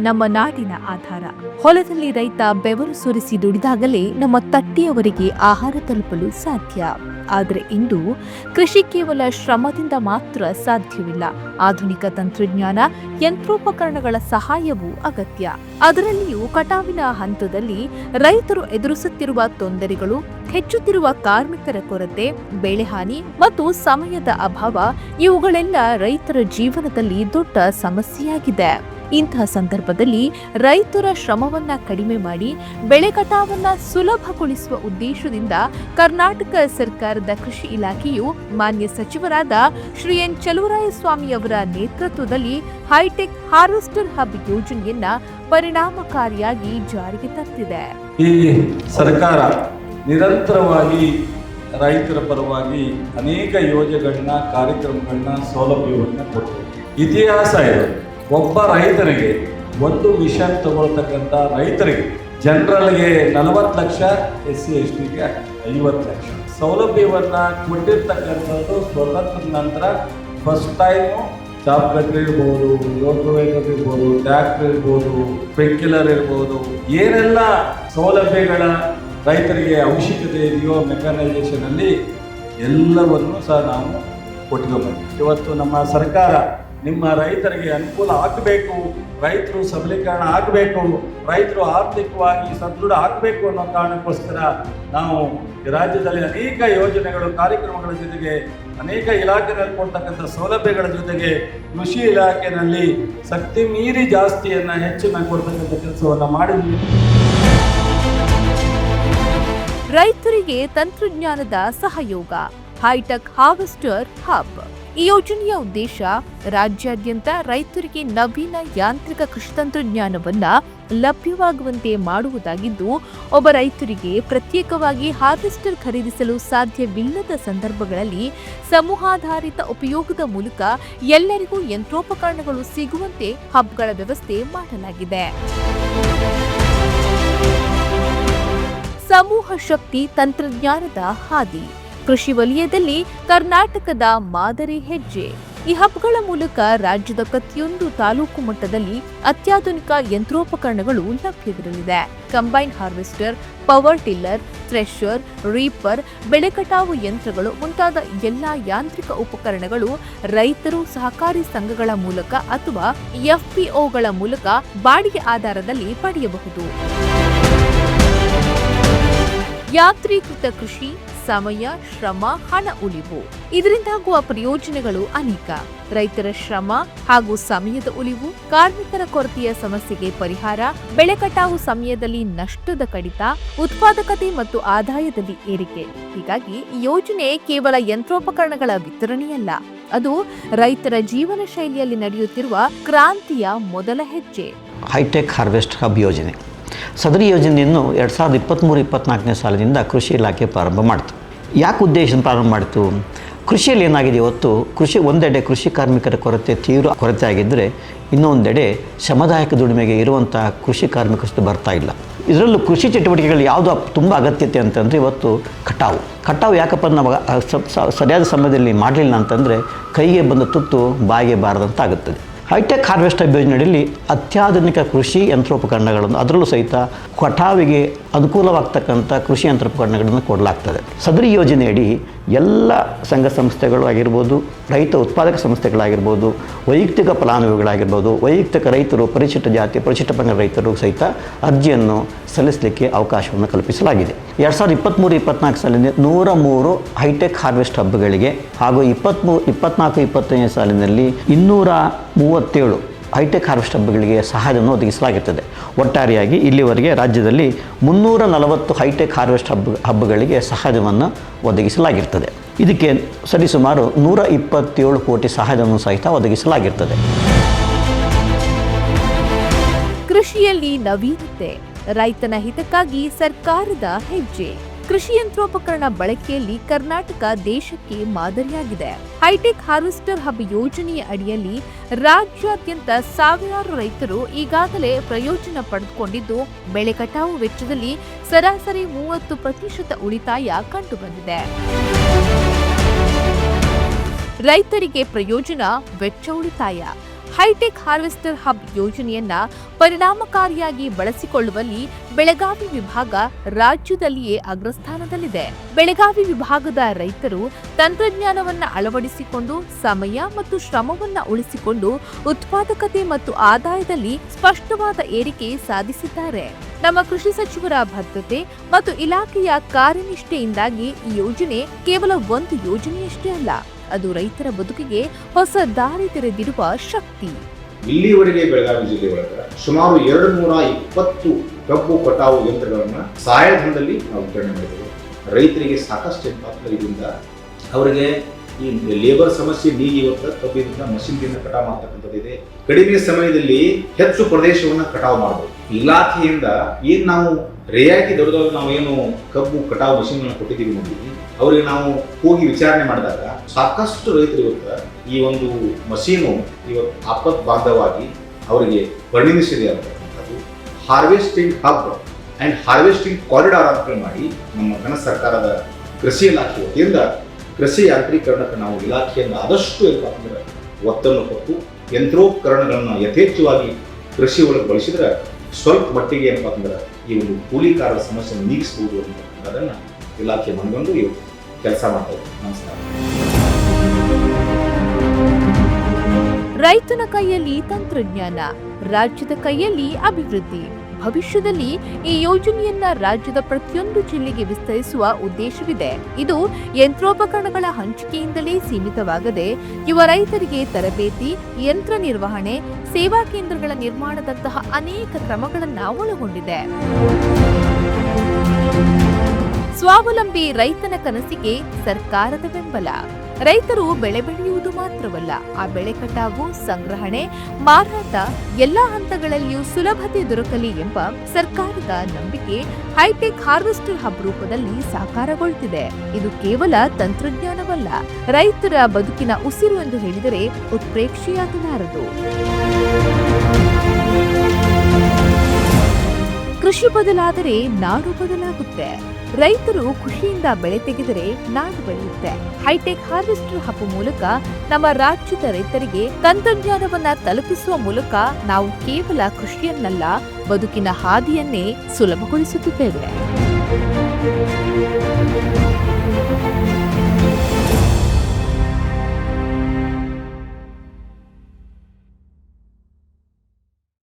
ನಮ್ಮ ನಾಡಿನ ಆಧಾರ. ಹೊಲದಲ್ಲಿ ರೈತ ಬೆವರು ಸುರಿಸಿ ದುಡಿದಾಗಲೇ ನಮ್ಮ ತಟ್ಟೆಯವರಿಗೆ ಆಹಾರ ತಲುಪಲು ಸಾಧ್ಯ. ಆದರೆ ಇಂದು ಕೃಷಿ ಕೇವಲ ಶ್ರಮದಿಂದ ಮಾತ್ರ ಸಾಧ್ಯವಿಲ್ಲ. ಆಧುನಿಕ ತಂತ್ರಜ್ಞಾನ, ಯಂತ್ರೋಪಕರಣಗಳ ಸಹಾಯವೂ ಅಗತ್ಯ. ಅದರಲ್ಲಿಯೂ ಕಟಾವಿನ ಹಂತದಲ್ಲಿ ರೈತರು ಎದುರಿಸುತ್ತಿರುವ ತೊಂದರೆಗಳು, ಹೆಚ್ಚುತ್ತಿರುವ ಕಾರ್ಮಿಕರ ಕೊರತೆ ಬೆಳೆಹಾನಿ ಮತ್ತು ಸಮಯದ ಅಭಾವ ಇವುಗಳೆಲ್ಲ ರೈತರ ಜೀವನದಲ್ಲಿ ದೊಡ್ಡ ಸಮಸ್ಯೆಯಾಗಿದೆ. ಇಂತಹ ಸಂದರ್ಭದಲ್ಲಿ ರೈತರ ಶ್ರಮವನ್ನ ಕಡಿಮೆ ಮಾಡಿ ಬೆಳೆ ಕಟಾವನ್ನ ಸುಲಭಗೊಳಿಸುವ ಉದ್ದೇಶದಿಂದ ಕರ್ನಾಟಕ ಸರ್ಕಾರದ ಕೃಷಿ ಇಲಾಖೆಯು ಮಾನ್ಯ ಸಚಿವರಾದ ಶ್ರೀ ಎನ್ ಚಲುವರಾಯಸ್ವಾಮಿ ಅವರ ನೇತೃತ್ವದಲ್ಲಿ ಹೈಟೆಕ್ ಹಾರ್ವೆಸ್ಟರ್ ಹಬ್ ಯೋಜನೆಯನ್ನ ಪರಿಣಾಮಕಾರಿಯಾಗಿ ಜಾರಿಗೆ ತರ್ತಿದೆ. ಸರ್ಕಾರ ನಿರಂತರವಾಗಿ ರೈತರ ಪರವಾಗಿ ಅನೇಕ ಯೋಜನೆಗಳನ್ನ, ಕಾರ್ಯಕ್ರಮಗಳನ್ನ ಸೌಲಭ್ಯವನ್ನು ಕೊಟ್ಟಿದೆ ಇತಿಹಾಸ ಇದು. ಒಬ್ಬ ರೈತನಿಗೆ ಒಂದು ಮಿಷನ್ ತಗೊಳ್ತಕ್ಕಂಥ ರೈತರಿಗೆ ಜನರಲ್ಗೆ ನಲವತ್ತು ಲಕ್ಷ ಎಸ್ ಸಿ ಎಸ್ ಟಿಗೆ ಐವತ್ತು ಲಕ್ಷ. ಸೌಲಭ್ಯವನ್ನು ಕೊಟ್ಟಿರ್ತಕ್ಕಂಥದ್ದು ಸ್ವತಂತ್ರ ನಂತರ ಫಸ್ಟ್ ಟೈಮು ಜಾಬ್ ಕಟ್ರಿ ಇರ್ಬೋದು ರೋಟೋವೇಟರ್ ಇರ್ಬೋದು ಟ್ರ್ಯಾಕ್ಟರ್ ಇರ್ಬೋದು ಸ್ಪ್ರಿಂಕ್ಲರ್ ಇರ್ಬೋದು, ಏನೆಲ್ಲ ಸೌಲಭ್ಯಗಳ ರೈತರಿಗೆ ಅವಶ್ಯಕತೆ ಇದೆಯೋ ಮೆಕನೈಸೇಷನ್ ಅಲ್ಲಿ ಎಲ್ಲವನ್ನು ಸಹ ನಾವು ಕೊಟ್ಕೊಬೇಕು ಇವತ್ತು ನಮ್ಮ ಸರ್ಕಾರ ನಿಮ್ಮ ರೈತರಿಗೆ ಅನುಕೂಲ ಆಗಬೇಕು, ರೈತರು ಸಬಲೀಕರಣ ಆಗಬೇಕು, ರೈತರು ಆರ್ಥಿಕವಾಗಿ ಸದೃಢ ಆಗಬೇಕು ಅನ್ನೋ ಕಾರಣಕ್ಕೋಸ್ಕರ ನಾವು ರಾಜ್ಯದಲ್ಲಿ ಅನೇಕ ಯೋಜನೆಗಳು, ಕಾರ್ಯಕ್ರಮಗಳ ಜೊತೆಗೆ ಅನೇಕ ಇಲಾಖೆಗಳಲ್ಲಿ ಕೊಡ್ತಕ್ಕಂಥ ಸೌಲಭ್ಯಗಳ ಜೊತೆಗೆ ಕೃಷಿ ಇಲಾಖೆಯಲ್ಲಿ ಶಕ್ತಿ ಮೀರಿ ಜಾಸ್ತಿಯನ್ನು ಹೆಚ್ಚಿನ ಕೊಡ್ತಕ್ಕಂಥ ಕೆಲಸವನ್ನು ಮಾಡಿದ್ವಿ. ರೈತರಿಗೆ ತಂತ್ರಜ್ಞಾನದ ಸಹಯೋಗ. Hi tech harvester hub. ಈ ಯೋಜನೆಯ ಉದ್ದೇಶ ರಾಜ್ಯಾದ್ಯಂತ ರೈತರಿಗೆ ನವೀನ ಯಾಂತ್ರಿಕ ಕೃಷಿ ತಂತ್ರಜ್ಞಾನವನ್ನ ಲಭ್ಯವಾಗುವಂತೆ ಮಾಡುವುದಾಗಿದ್ದು, ಒಬ್ಬ ರೈತರಿಗೆ ಪ್ರತ್ಯೇಕವಾಗಿ ಹಾರ್ವೆಸ್ಟರ್ ಖರೀದಿಸಲು ಸಾಧ್ಯವಿಲ್ಲದ ಸಂದರ್ಭಗಳಲ್ಲಿ ಸಮೂಹಾಧಾರಿತ ಉಪಯೋಗದ ಮೂಲಕ ಎಲ್ಲರಿಗೂ ಯಂತ್ರೋಪಕರಣಗಳು ಸಿಗುವಂತೆ ಹಬ್ಗಳ ವ್ಯವಸ್ಥೆ ಮಾಡಲಾಗಿದೆ. ಸಮೂಹ ಶಕ್ತಿ ತಂತ್ರಜ್ಞಾನದ ಹಾದಿ. ಕೃಷಿ ವಲಯದಲ್ಲಿ ಕರ್ನಾಟಕದ ಮಾದರಿ ಹೆಜ್ಜೆ. ಈ ಹಬ್ಗಳ ಮೂಲಕ ರಾಜ್ಯದ ಪ್ರತಿಯೊಂದು ತಾಲೂಕು ಮಟ್ಟದಲ್ಲಿ ಅತ್ಯಾಧುನಿಕ ಯಂತ್ರೋಪಕರಣಗಳು ಲಭ್ಯವಿರಲಿದೆ. Combine harvester, power tiller, thresher, reaper, ಬೆಳೆ ಕಟಾವು ಯಂತ್ರಗಳು ಮುಂತಾದ ಎಲ್ಲಾ ಯಾಂತ್ರಿಕ ಉಪಕರಣಗಳು ರೈತರು ಸಹಕಾರಿ ಸಂಘಗಳ ಮೂಲಕ ಅಥವಾ ಎಫ್ಪಿಒಗಳ ಮೂಲಕ ಬಾಡಿಗೆ ಆಧಾರದಲ್ಲಿ ಪಡೆಯಬಹುದು. ಯಾಂತ್ರೀಕೃತ ಕೃಷಿ ಸಮಯ, ಶ್ರಮ, ಹಣ ಉಳಿವು. ಇದರಿಂದಾಗುವ ಪ್ರಯೋಜನಗಳು ಅನೇಕ. ರೈತರ ಶ್ರಮ ಹಾಗೂ ಸಮಯದ ಉಳಿವು, ಕಾರ್ಮಿಕರ ಕೊರತೆಯ ಸಮಸ್ಯೆಗೆ ಪರಿಹಾರ, ಬೆಳೆ ಕಟಾವು ಸಮಯದಲ್ಲಿ ನಷ್ಟದ ಕಡಿತ, ಉತ್ಪಾದಕತೆ ಮತ್ತು ಆದಾಯದಲ್ಲಿ ಏರಿಕೆ. ಹೀಗಾಗಿ ಯೋಜನೆ ಕೇವಲ ಯಂತ್ರೋಪಕರಣಗಳ ವಿತರಣೆಯಲ್ಲ, ಅದು ರೈತರ ಜೀವನ ಶೈಲಿಯಲ್ಲಿ ನಡೆಯುತ್ತಿರುವ ಕ್ರಾಂತಿಯ ಮೊದಲ ಹೆಜ್ಜೆ. ಹೈಟೆಕ್ ಹಾರ್ವೆಸ್ಟ್ ಹಬ್ ಯೋಜನೆ. ಸದರಿ ಯೋಜನೆಯನ್ನು ಎರಡು ಸಾವಿರದ ಇಪ್ಪತ್ತ್ಮೂರು ಇಪ್ಪತ್ತ್ನಾಲ್ಕನೇ ಸಾಲಿನಿಂದ ಕೃಷಿ ಇಲಾಖೆ ಪ್ರಾರಂಭ ಮಾಡಿತು. ಯಾಕೆ ಉದ್ದೇಶ ಪ್ರಾರಂಭ ಮಾಡಿತು? ಕೃಷಿಯಲ್ಲಿ ಏನಾಗಿದೆ ಇವತ್ತು? ಕೃಷಿ ಒಂದೆಡೆ ಕೃಷಿ ಕಾರ್ಮಿಕರ ಕೊರತೆ, ತೀವ್ರ ಕೊರತೆ ಆಗಿದ್ದರೆ ಇನ್ನೊಂದೆಡೆ ಸಮುದಾಯಕ್ಕೆ ದುಡಿಮೆಗೆ ಇರುವಂಥ ಕೃಷಿ ಕಾರ್ಮಿಕರಷ್ಟು ಬರ್ತಾ ಇಲ್ಲ. ಇದರಲ್ಲೂ ಕೃಷಿ ಚಟುವಟಿಕೆಗಳು ಯಾವುದು ತುಂಬ ಅಗತ್ಯತೆ ಅಂತಂದರೆ ಇವತ್ತು ಕಟಾವು. ಕಟಾವು ಯಾಕಪ್ಪ ಸ- ಸರಿಯಾದ ಸಮಯದಲ್ಲಿ ಮಾಡಲಿಲ್ಲ ಅಂತಂದರೆ ಕೈಗೆ ಬಂದ ತುತ್ತು ಬಾಯಿಗೆ ಬಾರದಂತ ಆಗುತ್ತದೆ ಹೈಟೆಕ್ ಹಾರ್ವೆಸ್ಟ್ ಯೋಜನೆಯಲ್ಲಿ ಅತ್ಯಾಧುನಿಕ ಕೃಷಿ ಯಂತ್ರೋಪಕರಣಗಳನ್ನು, ಅದರಲ್ಲೂ ಸಹಿತ ಕಟಾವಿಗೆ ಅನುಕೂಲವಾಗ್ತಕ್ಕಂಥ ಕೃಷಿ ಯಂತ್ರೋಪಕರಣಗಳನ್ನು ಕೊಡಲಾಗ್ತದೆ. ಸದರಿ ಯೋಜನೆಯಡಿ ಎಲ್ಲ ಸಂಘ ಸಂಸ್ಥೆಗಳು ಆಗಿರ್ಬೋದು, ರೈತ ಉತ್ಪಾದಕ ಸಂಸ್ಥೆಗಳಾಗಿರ್ಬೋದು, ವೈಯಕ್ತಿಕ ಫಲಾನುಭವಿಗಳಾಗಿರ್ಬೋದು, ವೈಯಕ್ತಿಕ ರೈತರು ಪರಿಶಿಷ್ಟ ಜಾತಿ ಪರಿಶಿಷ್ಟ ಪಂಗಡ ರೈತರು ಸಹಿತ ಅರ್ಜಿಯನ್ನು ಸಲ್ಲಿಸಲಿಕ್ಕೆ ಅವಕಾಶವನ್ನು ಕಲ್ಪಿಸಲಾಗಿದೆ. ಎರಡು ಸಾವಿರದ ಇಪ್ಪತ್ತ್ಮೂರು ಇಪ್ಪತ್ನಾಲ್ಕು ಸಾಲಿನ ನೂರ ಮೂರು ಹೈಟೆಕ್ ಹಾರ್ವೆಸ್ಟ್ ಹಬ್ಗಳಿಗೆ ಹಾಗೂ ಇಪ್ಪತ್ತ್ಮೂ ಇಪ್ಪತ್ನಾಲ್ಕು, ಇಪ್ಪತ್ತೈದನೇ ಸಾಲಿನಲ್ಲಿ ಇನ್ನೂರ ಮೂವತ್ತೇಳು ಹೈಟೆಕ್ ಹಾರ್ವೆಸ್ಟ್ ಹಬ್ಗಳಿಗೆ ಸಹಾಯವನ್ನು ಒದಗಿಸಲಾಗುತ್ತದೆ. ಒಟ್ಟಾರೆಯಾಗಿ ಇಲ್ಲಿವರೆಗೆ ರಾಜ್ಯದಲ್ಲಿ ಮುನ್ನೂರ ನಲವತ್ತು ಹೈಟೆಕ್ ಹಾರ್ವೆಸ್ಟ್ ಹಬ್ ಹಬ್ಬಗಳಿಗೆ ಸಹಾಯವನ್ನು ಒದಗಿಸಲಾಗಿರ್ತದೆ. ಇದಕ್ಕೆ ಸರಿಸುಮಾರು ನೂರ ಇಪ್ಪತ್ತೇಳು ಕೋಟಿ ಸಹಾಯವನ್ನು ಸಹಿತ ಒದಗಿಸಲಾಗಿರ್ತದೆ. ಕೃಷಿಯಲ್ಲಿ ನವೀನತೆ, ರೈತನ ಹಿತಕ್ಕಾಗಿ ಸರ್ಕಾರದ ಹೆಜ್ಜೆ. ಕೃಷಿ ಯಂತ್ರೋಪಕರಣ ಬಳಕೆಯಲ್ಲಿ ಕರ್ನಾಟಕ ದೇಶಕ್ಕೆ ಮಾದರಿಯಾಗಿದೆ. ಹೈಟೆಕ್ ಹಾರ್ವೆಸ್ಟರ್ ಹಬ್ ಯೋಜನೆಯ ಅಡಿಯಲ್ಲಿ ರಾಜ್ಯಾದ್ಯಂತ ಸಾವಿರಾರು ರೈತರು ಈಗಾಗಲೇ ಪ್ರಯೋಜನ ಪಡೆದುಕೊಂಡಿದ್ದು, ಬೆಳೆ ಕಟಾವು ವೆಚ್ಚದಲ್ಲಿ ಸರಾಸರಿ ಮೂವತ್ತು ಪ್ರತಿಶತ ಉಳಿತಾಯ ಕಂಡುಬಂದಿದೆ. ರೈತರಿಗೆ ಪ್ರಯೋಜನ, ವೆಚ್ಚ ಉಳಿತಾಯ. ಹೈಟೆಕ್ ಹಾರ್ವೆಸ್ಟರ್ ಹಬ್ ಯೋಜನೆಯನ್ನ ಪರಿಣಾಮಕಾರಿಯಾಗಿ ಬಳಸಿಕೊಳ್ಳುವಲ್ಲಿ ಬೆಳಗಾವಿ ವಿಭಾಗ ರಾಜ್ಯದಲ್ಲಿಯೇ ಅಗ್ರಸ್ಥಾನದಲ್ಲಿದೆ. ಬೆಳಗಾವಿ ವಿಭಾಗದ ರೈತರು ತಂತ್ರಜ್ಞಾನವನ್ನ ಅಳವಡಿಸಿಕೊಂಡು, ಸಮಯ ಮತ್ತು ಶ್ರಮವನ್ನ ಉಳಿಸಿಕೊಂಡು ಉತ್ಪಾದಕತೆ ಮತ್ತು ಆದಾಯದಲ್ಲಿ ಸ್ಪಷ್ಟವಾದ ಏರಿಕೆ ಸಾಧಿಸಿದ್ದಾರೆ. ನಮ್ಮ ಕೃಷಿ ಸಚಿವರ ಭದ್ರತೆ ಮತ್ತು ಇಲಾಖೆಯ ಕಾರ್ಯನಿಷ್ಠೆಯಿಂದಾಗಿ ಈ ಯೋಜನೆ ಕೇವಲ ಒಂದು ಯೋಜನೆಯಷ್ಟೇ ಅಲ್ಲ ಅದು ರೈತರ ಬದುಕಿಗೆ ಹೊಸ ದಾರಿ ತೆರೆದಿರುವ ಶಕ್ತಿ. ಇಲ್ಲಿವರೆಗೆ ಬೆಳಗಾವಿ ಜಿಲ್ಲೆ ಒಳಗ ಸುಮಾರು ಎರಡು ನೂರ ಇಪ್ಪತ್ತು ಕಬ್ಬು ಕಟಾವು ಯಂತ್ರಗಳನ್ನ ಸಹಾಯಧನದಲ್ಲಿ ನಾವು ವಿತರಣೆ ಮಾಡಿದ್ದೇವೆ. ರೈತರಿಗೆ ಸಾಕಷ್ಟು ಇದರಿಂದ ಅವರಿಗೆ ಈ ಲೇಬರ್ ಸಮಸ್ಯೆ ನೀಗಿ ಇವತ್ತು ಕಬ್ಬಿನಿಂದ ಮಷಿನ್ದಿಂದ ಕಟಾವು ಮಾಡ್ತಕ್ಕಂಥದ್ದಿದೆ ಕಡಿಮೆ ಸಮಯದಲ್ಲಿ ಹೆಚ್ಚು ಪ್ರದೇಶವನ್ನು ಕಟಾವು ಮಾಡಬಹುದು ಇಲಾಖೆಯಿಂದ ಏನ್ ನಾವು ರಿಯಾಯಿತಿ ದೊಡ್ಡದಾಗ ನಾವು ಏನು ಕಬ್ಬು ಕಟಾವು ಮಷಿನ್ಗಳನ್ನ ಕೊಟ್ಟಿದ್ದೀವಿ ನೋಡಿ. ಅವರಿಗೆ ನಾವು ಹೋಗಿ ವಿಚಾರಣೆ ಮಾಡಿದಾಗ ಸಾಕಷ್ಟು ರೈತರು ಇವತ್ತು ಈ ಒಂದು ಮಷೀನು ಇವತ್ತು ಆಪತ್ ಬಾಂಧವಾಗಿ ಅವರಿಗೆ ಪರಿಣಮಿಸಿದೆ ಅಂತಕ್ಕಂಥದ್ದು. Harvesting hub and harvesting corridor ಅಂತ ಮಾಡಿ ನಮ್ಮ ಕನ್ನಡ ಸರ್ಕಾರದ ಕೃಷಿ ಇಲಾಖೆ ವತಿಯಿಂದ ಕೃಷಿ ಯಾಂತ್ರೀಕರಣಕ್ಕೆ ನಾವು ಇಲಾಖೆಯನ್ನು ಆದಷ್ಟು ಏನಪ್ಪ ಒತ್ತನ್ನು ಕೊಟ್ಟು ಯಂತ್ರೋಪಕರಣಗಳನ್ನು ಯಥೇಚ್ಛವಾಗಿ ಕೃಷಿ ಒಳಗೆ ಬಳಸಿದ್ರೆ ಸ್ವಲ್ಪ ಮಟ್ಟಿಗೆ ಏನಪ್ಪ ಅಂದ್ರೆ ಈ ಒಂದು ಕೂಲಿಕಾರರ ಸಮಸ್ಯೆ ನೀಗಿಸಬಹುದು ಅನ್ನೋದನ್ನು ಇಲಾಖೆ ಮನಗಂಡು ಇವತ್ತು ಕೆಲಸ ಮಾಡ್ತಾ ಇದ್ದೀವಿ ನಮಸ್ಕಾರ. ರೈತನ ಕೈಯಲ್ಲಿ ತಂತ್ರಜ್ಞಾನ, ರಾಜ್ಯದ ಕೈಯಲ್ಲಿ ಅಭಿವೃದ್ಧಿ. ಭವಿಷ್ಯದಲ್ಲಿ ಈ ಯೋಜನೆಯನ್ನ ರಾಜ್ಯದ ಪ್ರತಿಯೊಂದು ಜಿಲ್ಲೆಗೆ ವಿಸ್ತರಿಸುವ ಉದ್ದೇಶವಿದೆ. ಇದು ಯಂತ್ರೋಪಕರಣಗಳ ಹಂಚಿಕೆಯಿಂದಲೇ ಸೀಮಿತವಾಗದೆ, ಯುವ ರೈತರಿಗೆ ತರಬೇತಿ, ಯಂತ್ರ ನಿರ್ವಹಣೆ, ಸೇವಾ ಕೇಂದ್ರಗಳ ನಿರ್ಮಾಣದಂತಹ ಅನೇಕ ಕ್ರಮಗಳನ್ನು ಒಳಗೊಂಡಿದೆ. ಸ್ವಾವಲಂಬಿ ರೈತನ ಕನಸಿಗೆ ಸರ್ಕಾರದ ಬೆಂಬಲ. ರೈತರು ಬೆಳೆ ಬೆಳೆಯುವುದು ಮಾತ್ರವಲ್ಲ, ಆ ಬೆಳೆ ಕಟಾವು, ಸಂಗ್ರಹಣೆ, ಮಾರಾಟ ಎಲ್ಲಾ ಹಂತಗಳಲ್ಲಿಯೂ ಸುಲಭತೆ ದೊರಕಲಿ ಎಂಬ ಸರ್ಕಾರದ ನಂಬಿಕೆ ಹೈಟೆಕ್ ಹಾರ್ವೆಸ್ಟರ್ ಹಬ್ ರೂಪದಲ್ಲಿ ಸಾಕಾರಗೊಳ್ತಿದೆ. ಇದು ಕೇವಲ ತಂತ್ರಜ್ಞಾನವಲ್ಲ, ರೈತರ ಬದುಕಿನ ಉಸಿರು ಎಂದು ಹೇಳಿದರೆ ಉತ್ಪ್ರೇಕ್ಷೆಯಾಗಲಾರದು. ಕೃಷಿ ಬದಲಾದರೆ ನಾಡು ಬದಲಾಗುತ್ತೆ. ರೈತರು ಖುಷಿಯಿಂದ ಬೆಳೆ ತೆಗೆದರೆ ನಾಡು ಬೆಳೆಯುತ್ತೆ. ಹೈಟೆಕ್ ಹಾರ್ವೆಸ್ಟರ್ ಹಬ್ ಮೂಲಕ ನಮ್ಮ ರಾಜ್ಯದ ರೈತರಿಗೆ ತಂತ್ರಜ್ಞಾನವನ್ನ ತಲುಪಿಸುವ ಮೂಲಕ ನಾವು ಕೇವಲ ಕೃಷಿಯನ್ನಲ್ಲ, ಬದುಕಿನ ಹಾದಿಯನ್ನೇ ಸುಲಭಗೊಳಿಸುತ್ತಿದ್ದೇವೆ.